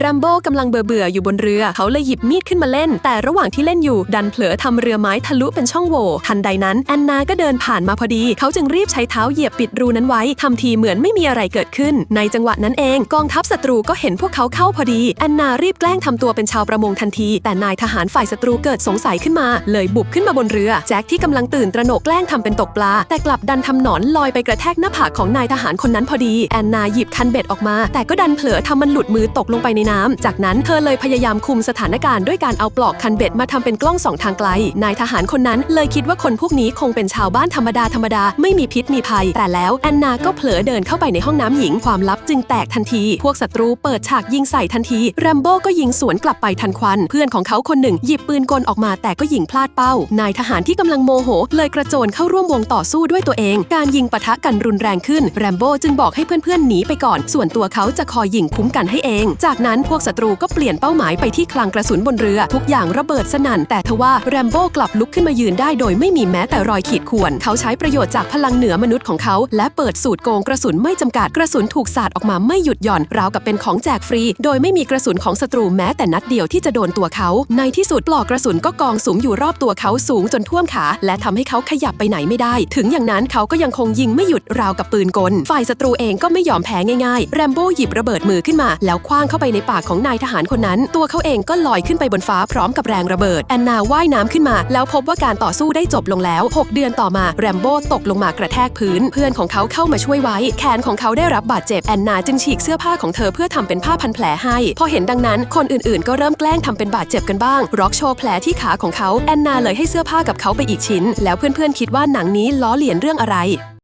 แรมโบ้กำลังเบื่อๆอยู่บนเรือ เขาเลยหยิบมีดขึ้นมาเล่น แต่ระหว่างที่เล่นอยู่ ดันเผลอทำเรือไม้ทะลุเป็นช่องโหว่ ทันใดนั้นแอนนาก็เดินผ่านมาพอดี เขาจึงรีบใช้เท้าเหยียบปิดรูนั้นไว้ทำทีเหมือนไม่มีอะไรเกิดขึ้น ในจังหวะนั้นเองกองทัพศัตรูก็เห็นพวกเขาเข้าพอดี แอนนารีบแกล้งทำตัวเป็นชาวประมงทันที แต่นายทหารฝ่ายศัตรูเกิดสงสัยขึ้นมา เลยบุกขึ้นมาบนเรือ แจ็คที่กำลังตื่นตระหนกแกล้งทำเป็นตกปลา แต่กลับดันทำหนอนลอยไปกระแทกหน้าผากของนายทหารคนนั้นพอดี แอนนาหยิบคันเบ็ดออกมา แต่ก็ดันเผลอทำมันหลุดมือตกลงไปในน้ำจากนั้นเธอเลยพยายามคุมสถานการณ์ด้วยการเอาปลอกคันเบ็ดมาทำเป็นกล้องสองทางไกล นายทหารคนนั้นเลยคิดว่าคนพวกนี้คงเป็นชาวบ้านธรรมดาธรรมดาไม่มีพิษมีภัย แต่แล้วแอนนาก็เผลอเดินเข้าไปในห้องน้ำหญิงความลับจึงแตกทันที พวกศัตรูเปิดฉากยิงใส่ทันทีแรมโบ้ก็ยิงสวนกลับไปทันควัน เพื่อนของเขาคนหนึ่งหยิบปืนกลออกมาแต่ก็ยิงพลาดเป้า นายทหารที่กำลังโมโห เลยกระโจนเข้าร่วมวงต่อสู้ด้วยตัวเอง การยิงปะทะกันรุนแรงขึ้นแรมโบ้จึงบอกให้เพื่อนๆหนีไปก่อน ส่วนตัวเขาจะคอยยิงคุ้มกันให้เอง จากนั้นพวกศัตรูก็เปลี่ยนเป้าหมายไปที่คลังกระสุนบนเรือ ทุกอย่างระเบิดสนั่น แต่ทว่าแรมโบ้กลับลุกขึ้นมายืนได้โดยไม่มีแม้แต่รอยขีดข่วน เขาใช้ประโยชน์จากพลังเหนือมนุษย์ของเขา และเปิดสูตรโกงกระสุนไม่จำกัดกระสุนถูกสาดออกมาไม่หยุดหย่อนราวกับเป็นของแจกฟรี โดยไม่มีกระสุนของศัตรูแม้แต่นัดเดียวที่จะโดนตัวเขา ในที่สุดปลอกกระสุนก็กองสุมอยู่รอบตัวเขาสูงจนท่วมขา และทำให้เขาขยับไปไหนไม่ได้ ถึงอย่างนั้นเขาก็ยังคงยิงไม่หยุดราวกับปืนกล ฝ่ายศัตรูเองก็ไม่ยอมแพ้ง่ายๆ แรมโบ้หยิบระเบิดมือขึ้นมา แล้วคว้างเข้าไปในปากของนายทหารคนนั้น ตัวเขาเองก็ลอยขึ้นไปบนฟ้าพร้อมกับแรงระเบิด แอนนาว่ายน้ำขึ้นมา แล้วพบว่าการต่อสู้ได้จบลงแล้ว 6 เดือนต่อมาแรมโบ้ตกลงมากระแทกพื้น เพื่อนของเขาเข้ามาช่วยไว้ แขนของเขาได้รับบาดเจ็บแอนนาจึงฉีกเสื้อผ้าของเธอเพื่อทำเป็นผ้าพันแผลให้ พอเห็นดังนั้นคนอื่นๆ ก็เริ่มแกล้งทำเป็นบาดเจ็บกันบ้างร็อกโชว์แผลที่ขาของเขาแอนนาเลยให้เสื้อผ้ากับเขาไปอีกชิ้น แล้วเพื่อนๆคิดว่าหนังนี้ล้อเลียนเรื่องอะไร